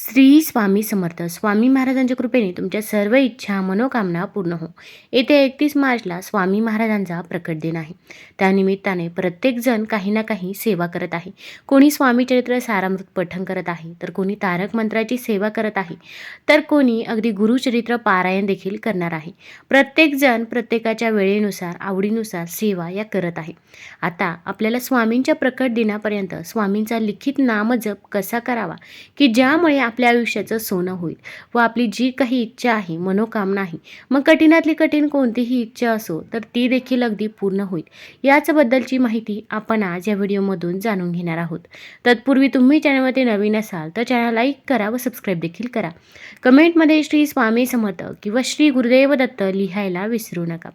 श्री स्वामी समर्थ. स्वामी महाराजांच्या कृपेने तुमच्या सर्व इच्छा मनोकामना पूर्ण हो. येत्या एकतीस मार्चला स्वामी महाराजांचा प्रकट दिन आहे. त्यानिमित्ताने प्रत्येकजण काही ना काही सेवा करत आहे. कोणी स्वामी चरित्र सारामृत पठण करत आहे तर कोणी तारक मंत्राची सेवा करत आहे तर कोणी अगदी गुरुचरित्र पारायण देखील करणार आहे. प्रत्येकजण प्रत्येकाच्या वेळेनुसार आवडीनुसार सेवा या करत आहे. आता आपल्याला स्वामींच्या प्रकट दिनापर्यंत स्वामींचा लिखित नामजप कसा करावा की ज्यामुळे आपल्या आयुष्याचं सोनं होईल व आपली जी काही इच्छा आहे मनोकामना आहे मग कठीणातली कठीण कोणतीही इच्छा असो तर ती देखील अगदी पूर्ण होईल. याचबद्दलची माहिती आपण आज या व्हिडिओमधून जाणून घेणार आहोत. तत्पूर्वी तुम्ही चॅनलमध्ये नवीन असाल तर चॅनल लाईक करा व सबस्क्राईब देखील करा. कमेंटमध्ये श्री स्वामी समर्थ किंवा श्री गुरुदेव दत्त लिहायला विसरू नका.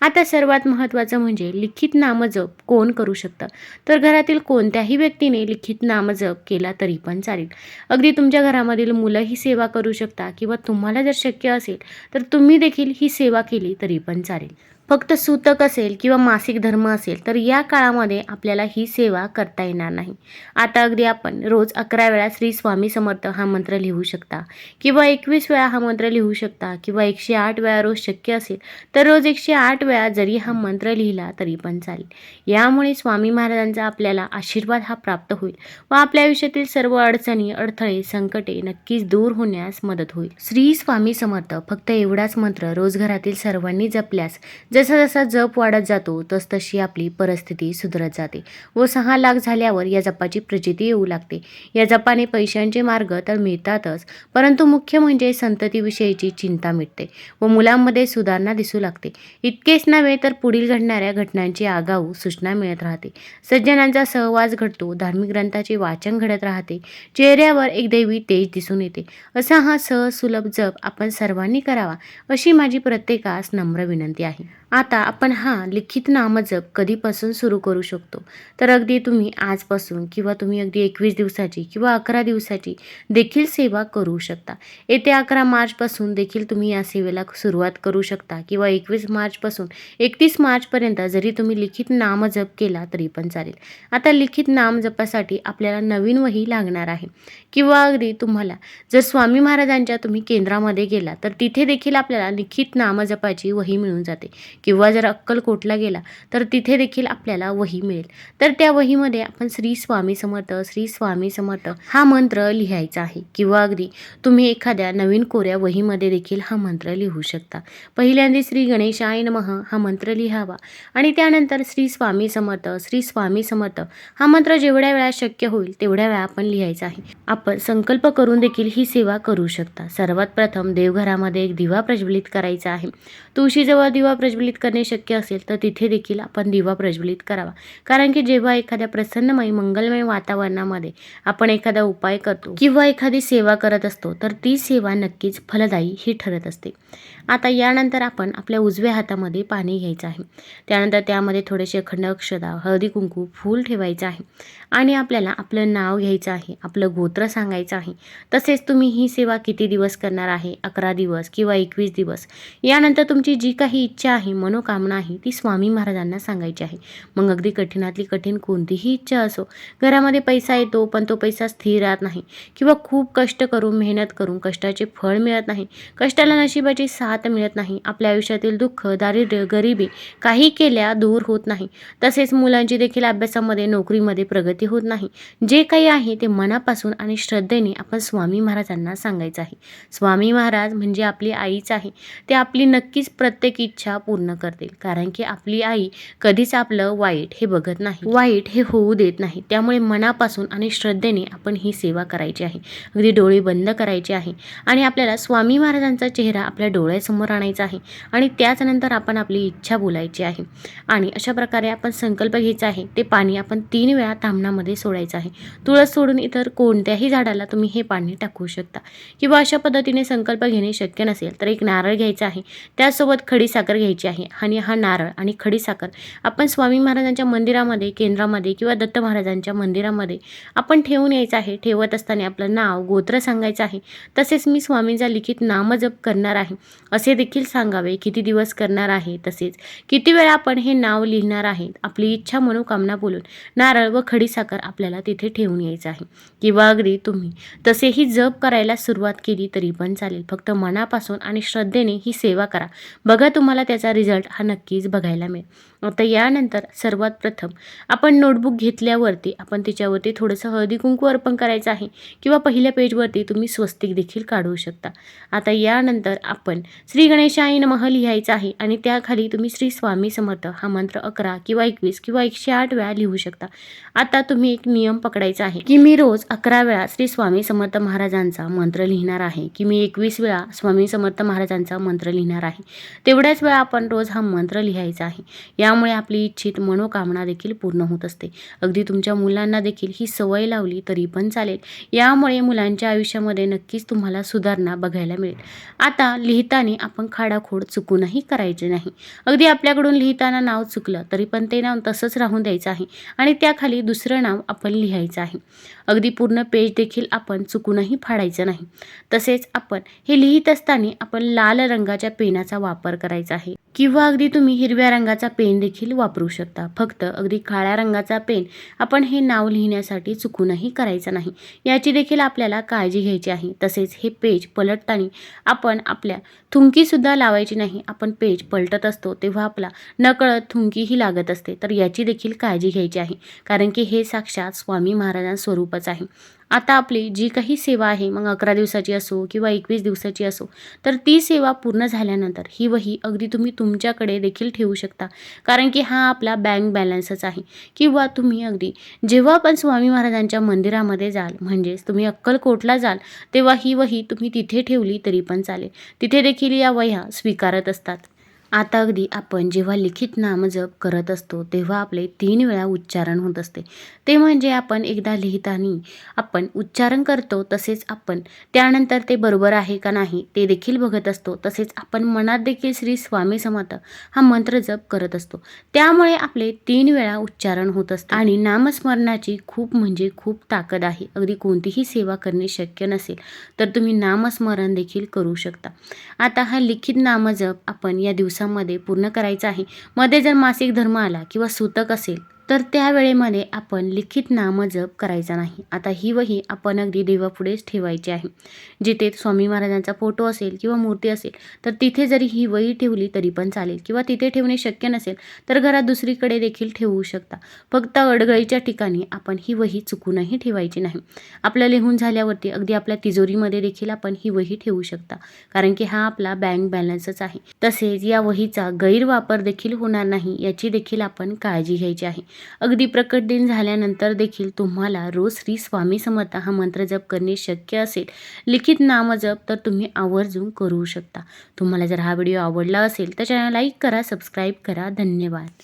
आता सर्वात महत्त्वाचं म्हणजे लिखित नामजप कोण करू शकतं? तर घरातील कोणत्याही व्यक्तीने लिखित नामजप केला तरी पण चालेल. अगदी तुमच्या घरामधील मुलं ही सेवा करू शकता किंवा तुम्हाला जर शक्य असेल तर तुम्ही देखील ही सेवा केली तरी पण चालेल. फक्त सूतक असेल किंवा मासिक धर्म असेल तर या काळामध्ये आपल्याला ही सेवा करता येणार नाही. आता अगदी आपण रोज अकरा वेळा श्री स्वामी समर्थ हा मंत्र लिहू शकता किंवा एकवीस वेळा हा मंत्र लिहू शकता किंवा एकशे आठ वेळा रोज शक्य असेल तर रोज एकशे आठ वेळा जरी हा मंत्र लिहिला तरी पण चालेल. यामुळे स्वामी महाराजांचा आपल्याला आशीर्वाद हा प्राप्त होईल व आपल्या आयुष्यातील सर्व अडचणी अडथळे संकटे नक्कीच दूर होण्यास मदत होईल. श्री स्वामी समर्थ फक्त एवढाच मंत्र रोज घरातील सर्वांनी जपल्यास जसा जसा जप वाढत जातो तसतशी आपली परिस्थिती सुधरत जाते व सहा लाख झाल्यावर या जपाची प्रचिती येऊ लागते. या जपाने पैशांचे मार्ग तर मिळतातच परंतु मुख्य म्हणजे संततीविषयीची चिंता मिटते व मुलांमध्ये सुधारणा दिसू लागते. इतकेच नव्हे तर पुढील घडणाऱ्या घटनांची आगाऊ सूचना मिळत राहते. सज्जनांचा सहवास घडतो धार्मिक ग्रंथाचे वाचन घडत राहते चेहऱ्यावर एक दैवी तेज दिसून येते. असा हा सहज सुलभ जप आपण सर्वांनी करावा अशी माझी प्रत्येकास नम्र विनंती आहे. आता आपण हा लिखित नामजप कधीपासून सुरू करू शकतो? तर अगदी तुम्ही आजपासून किंवा तुम्ही अगदी एकवीस दिवसाची किंवा अकरा दिवसाची देखील सेवा करू शकता. येत्या अकरा मार्चपासून देखील तुम्ही या सेवेला सुरुवात करू शकता किंवा एकवीस मार्चपासून एकतीस मार्चपर्यंत जरी तुम्ही लिखित नामजप केला तरी पण चालेल. आता लिखित नामजपासाठी आपल्याला नवीन वही लागणार आहे. किंवा अगदी तुम्हाला जर स्वामी महाराजांच्या तुम्ही केंद्रामध्ये गेला तर तिथे देखील आपल्याला लिखित नामजपाची वही मिळून जाते. किंवा जर अक्कलकोटला गेला तर तिथे देखील आपल्याला वही मिळेल. तर त्या वहीमध्ये आपण श्री स्वामी समर्थ श्री स्वामी समर्थ हा मंत्र लिहायचा आहे. किंवा अगदी तुम्ही एखाद्या नवीन कोऱ्या वहीमध्ये देखील हा मंत्र लिहू शकता. पहिल्यांदा श्री गणेशाय नमः हा मंत्र लिहावा. आणि त्यानंतर श्री स्वामी समर्थ श्री स्वामी समर्थ हा मंत्र जेवढ्या वेळा शक्य होईल तेवढ्या वेळा आपण लिहायचा आहे. आपण संकल्प करून देखील ही सेवा करू शकता. सर्वात प्रथम देवघरामध्ये एक दिवा प्रज्वलित करायचा आहे. तुळशीजवळ दिवा प्रज्वलित करणे शक्य असेल तर तिथे देखील आपण दिवा प्रज्वलित करावा. कारण की जेव्हा एखाद्या प्रसन्नमय मंगलमय वातावरणामध्ये आपण एखादा उपाय करतो किंवा एखादी सेवा करत असतो तर ती सेवा नक्कीच फलदायी ही ठरत असते. आता यानंतर आपण आपल्या उजव्या हातामध्ये पाणी घ्यायचं आहे. त्यानंतर त्यामध्ये थोडेसे अखंड अक्षदा हळदी कुंकू फूल ठेवायचं आहे. आणि आपल्याला आपलं नाव घ्यायचं आहे आपलं गोत्र सांगायचं आहे. तसेच तुम्ही ही सेवा किती दिवस करणार आहे? अकरा दिवस किंवा एकवीस दिवस? यानंतर तुमची जी काही इच्छा आहे मनोकामना आहे ती स्वामी महाराजांना सांगायची आहे. मग अगदी कठीणातली कठीण कोणतीही इच्छा असो घरामध्ये पैसा येतो पण तो पैसा स्थिर राहत नाही. किंवा खूप कष्ट करून मेहनत करून कष्टाचे फळ मिळत नाही. कष्टाला नशिबाची साथ मिळत नाही. आपल्या आयुष्यातील दुःख दारिद्र्य गरिबी काही केल्या दूर होत नाही. तसेच मुलांची देखील अभ्यासामध्ये नोकरीमध्ये प्रगती होत नाही. जे काही आहे ते मनापासून आणि श्रद्धेने आपण स्वामी महाराजांना सांगायचं आहे. स्वामी महाराज म्हणजे आपली आईच आहे. ते आपली नक्कीच प्रत्येक इच्छा पूर्ण करतील. कारण की आपली आई कधीच आपलं वाईट हे बघत नाही. वाईट हे होऊ देत नाही. त्यामुळे मनापासून आणि श्रद्धेने आपण ही सेवा करायची आहे. अगदी डोळे बंद करायचे आहे. आणि आपल्याला स्वामी महाराजांचा चेहरा आपल्या डोळ्यासमोर आणायचा आहे. आणि त्याचनंतर आपण आपली इच्छा बोलायची आहे. आणि अशा प्रकारे आपण संकल्प घ्यायचा आहे. ते पाणी आपण तीन वेळा तामणामध्ये सोडायचं आहे. तुळस सोडून इतर कोणत्याही झाडाला तुम्ही हे पाणी टाकू शकता. किंवा अशा पद्धतीने संकल्प घेणे शक्य नसेल तर एक नारळ घ्यायचा आहे. त्यासोबत खडी साखर घ्यायची आहे. आणि हा नारळ आणि खडी साखर. आपण स्वामी महाराजांच्या मंदिरामध्ये केंद्रामध्ये किंवा दत्त महाराजांच्या मंदिरामध्ये आपण ठेवून यायचं आहे. ठेवत असताना आपलं नाव गोत्र सांगायचं आहे. तसेच मी स्वामींचा लिखित नामजप करणार आहे. असे देखील सांगावे. किती दिवस करणार आहे? तसेच किती वेळा आपण हे नाव लिहिणार आहे? आपली इच्छा मनोकामना बोलून नारळ व खडी साखर आपल्याला तिथे ठेवून यायचं आहे. किंवा अगदी तुम्ही तसेही जप करायला सुरुवात केली तरी पण चालेल. फक्त मनापासून आणि श्रद्धेने ही सेवा करा. बघा तुम्हाला त्याचा रिझल्ट हा नक्कीच बघायला मिळेल. आता यानंतर सर्वात प्रथम आपण नोटबुक घेतल्यावरती आपण तिच्यावरती थोडंसं हळदी कुंकू अर्पण करायचं आहे किंवा पहिल्या पेजवरती तुम्ही स्वस्तिक देखील काढू शकता. आता यानंतर आपण श्री गणेशाय नमः लिहायचं आहे आणि त्याखाली तुम्ही श्री स्वामी समर्थ हा मंत्र अकरा किंवा एकवीस किंवा एकशे आठ वेळा लिहू शकता. आता तुम्ही एक नियम पकडायचा आहे की मी रोज अकरा वेळा श्री स्वामी समर्थ महाराजांचा मंत्र लिहिणार आहे. की मी एकवीस वेळा स्वामी समर्थ महाराजांचा मंत्र लिहिणार आहे. तेवढ्याच वेळा आपण रोज हा मंत्र लिहायचा आहे. यामुळे आपली इच्छित मनोकामना देखील पूर्ण होत असते. अगदी तुमच्या मुलांना देखील ही सवय लावली तरी पण चालेल. यामुळे मुलांच्या आयुष्यामध्ये नक्कीच तुम्हाला सुधारणा बघायला मिळेल. आता लिहिताना आपण खाडाखोड चुकूनही करायचे नाही. अगदी आपल्याकडून लिहिताना नाव चुकलं तरी पण ते नाव तसंच राहून द्यायचं आहे आणि त्याखाली दुसरं नाव आपण लिहायचं आहे. अगदी पूर्ण पेज देखील आपण चुकूनही फाडायचं नाही. तसेच आपण हे लिहित असताना आपण लाल रंगाच्या पेनाचा वापर करायचा आहे. किंवा अगदी तुम्ही हिरव्या रंगाचा पेन देखील वापरू शकता. फक्त अगदी काळ्या रंगाचा पेन आपण हे नाव लिहिण्यासाठी चुकूनही करायचं नाही. याची देखील आपल्याला काळजी घ्यायची आहे. तसेच हे पेज पलटताना आपण आपल्या थुंकीसुद्धा लावायची नाही. आपण पेज पलटत असतो तेव्हा आपला नकळत थुंकीही लागत असते. तर याची देखील काळजी घ्यायची आहे. कारण की हे साक्षात स्वामी महाराजांस्वरूपच आहे. आता आपली जी काही सेवा आहे मग अकरा दिवसाची असो किंवा एकवीस दिवसाची असो तर ती सेवा पूर्ण झाल्यानंतर ही वही अगदी तुम्ही तुमच्याकडे देखील ठेवू शकता. कारण की हा आपला बँक बॅलन्सच आहे. किंवा तुम्ही अगदी जेव्हा पण स्वामी महाराजांच्या मंदिरामध्ये जाल म्हणजेच तुम्ही अक्कलकोटला जाल तेव्हा ही वही तुम्ही तिथे ठेवली तरी पण चालेल. तिथे देखील या वह्या स्वीकारत असतात. आता अगदी आपण जेव्हा लिखित नामजप करत असतो तेव्हा आपले तीन वेळा उच्चारण होत असते. ते म्हणजे आपण एकदा लिहिताना आपण उच्चारण करतो तसेच आपण त्यानंतर ते बरोबर आहे का नाही ते देखील बघत असतो. तसेच आपण मनात देखील श्री स्वामी समर्थ हा मंत्र जप करत असतो. त्यामुळे आपले तीन वेळा उच्चारण होत असते. आणि नामस्मरणाची खूप म्हणजे खूप ताकद आहे. अगदी कोणतीही सेवा करणे शक्य नसेल तर तुम्ही नामस्मरण देखील करू शकता. आता हा लिखित नामजप आपण या दिवसामध्ये पूर्ण करायचा आहे. मध्ये जर मासिक धर्म आला किंवा सूतक असेल तर त्या वेळेमध्ये आपण लिखित नामजप करायचा नाही. आता ही वही आपण अगदी देवापुढेच ठेवायची आहे. जिथे स्वामी महाराजांचा फोटो असेल किंवा मूर्ती असेल तर तिथे जरी ही वही ठेवली तरी पण चालेल. किंवा तिथे ठेवणे शक्य नसेल तर घरात दुसरीकडे देखील ठेवू शकता. फक्त अडगळीच्या ठिकाणी आपण ही वही चुकूनही ठेवायची नाही. आपलं लिहून झाल्यावरती अगदी आपल्या तिजोरीमध्ये देखील आपण ही वही ठेवू शकता. कारण की हा आपला बँक बॅलन्सच आहे. तसेच या वहीचा गैरवापर देखील होणार नाही याची देखील आपण काळजी घ्यायची आहे. अगदी प्रकट दिन झाल्यानंतर देखील तुम्हाला रोज श्री स्वामी समर्थ हा मंत्र जप करणे शक्य असेल. लिखित नामजप तर तुम्ही आवर्जून करू शकता. तुम्हाला जर हा व्हिडिओ आवडला असेल तर चॅनल लाईक करा सबस्क्राईब करा. धन्यवाद.